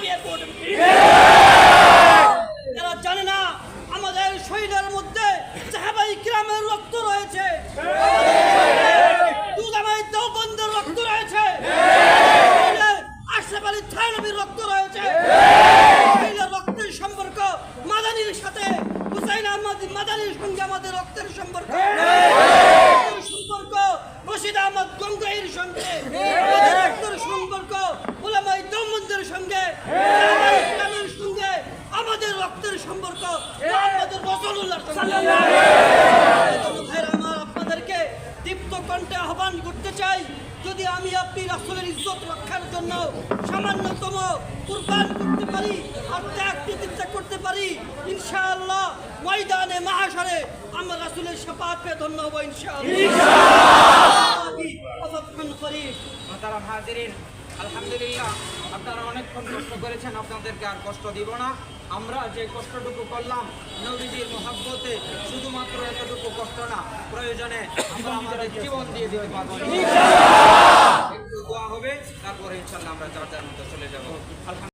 ঝাঁপিয়ে পড়বে আমাদের শরীরের মধ্যে সাহাবাই গ্রামের রক্ত রয়েছে। রক্ত রয়েছে। আশরাফ আলী থানবীর রক্ত রয়েছে। রক্তের সম্পর্ক মাদানির সাথে, হুসাইন আহমদ মাদানির আমাদের রক্তের সম্পর্ক। সম্পর্ক রশিদ আহমদ গঙ্গাইয়ের সঙ্গে আমাদের রক্তের সম্পর্ক ওলামাই দেওবন্দের সঙ্গে সঙ্গে আমাদের রক্তের সম্পর্ক আমাদের রসুল্লাহর সঙ্গে। আমার আপনাদেরকে দীপ্ত কণ্ঠে আহ্বান করতে চাই যদি আমি আপনি রাসুলের ইজ্জত রক্ষার জন্য সামান্যতম কুরবান করতে পারি আর ত্যাগ প্রতিষ্ঠা করতে পারি ইনশাআল্লাহ ময়দানে মাহাসারে আমরা রাসুলের সাপাত পেয়ে ধন্য হব ইনশাআল্লাহ। আলহামদুলিল্লাহ আপনারা অনেকক্ষণ কষ্ট করেছেন আপনাদেরকে আর কষ্ট দিব না। আমরা যে কষ্টটুকু করলাম নবীজির মহাব্বতে শুধুমাত্র এতটুকু কষ্ট না প্রয়োজনে আমরা আমাদের জীবন দিয়ে দিতে পারব। একটু দোয়া হবে তারপরে ইনশাল্লাহ আমরা চার চার মতো চলে যাব।